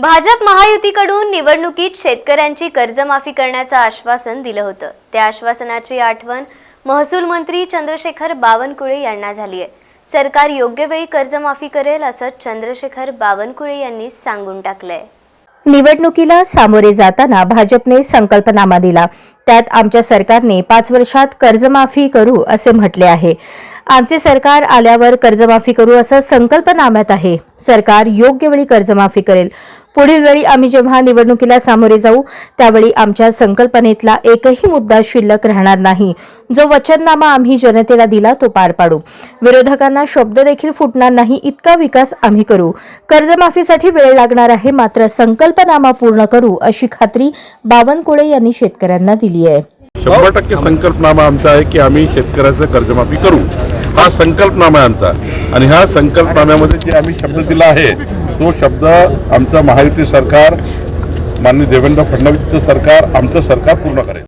भाजप महायुतीकडून निवडणुकीत शेतकऱ्यांची कर्जमाफी करण्याचं आश्वासन दिलं होतं. त्या आश्वासनाची आठवण महसूल मंत्री चंद्रशेखर बावनकुळे यांना झाली आहे. सरकार योग्य वेळी कर्जमाफी करेल असं चंद्रशेखर बावनकुळे यांनी सांगून टाकलंय. निवडणुकीला सामोरे जाताना भाजपने संकल्पनामा दिला. त्यात आमच्या सरकारने पाच वर्षात कर्जमाफी करू असे म्हटले आहे. आमचे सरकार आल्यावर कर्जमाफी करू असं संकल्पनाम्यात आहे. सरकार योग्य वेळी कर्जमाफी करेल. पुढील वेळी आम्ही जेव्हा निवडणुकीला सामोरे जाऊ त्यावेळी आमच्या संकल्पनेतला एकही मुद्दा शिल्लक राहणार नाही. जो वचननामा आम्ही जनतेला दिला तो पार पाडू. विरोधकांना शब्द देखील फुटणार नाही इतका विकास आम्ही करू. कर्जमाफीसाठी वेळ लागणार आहे मात्र संकल्पनामा पूर्ण करू अशी खात्री बावनकुळे यांनी शेतकऱ्यांना दिली. आहे. शंभर टक्के संकल्पनामा आमचा आहे की आम्ही शेतकऱ्याचं कर्जमाफी करू. हा संकल्पनामा आहे आमचा. आणि ह्या संकल्पनाम्यामध्ये जे आम्ही शब्द दिला आहे तो शब्द आमचं महायुती सरकार माननीय देवेंद्र फडणवीसचं सरकार आमचं सरकार पूर्ण करेल.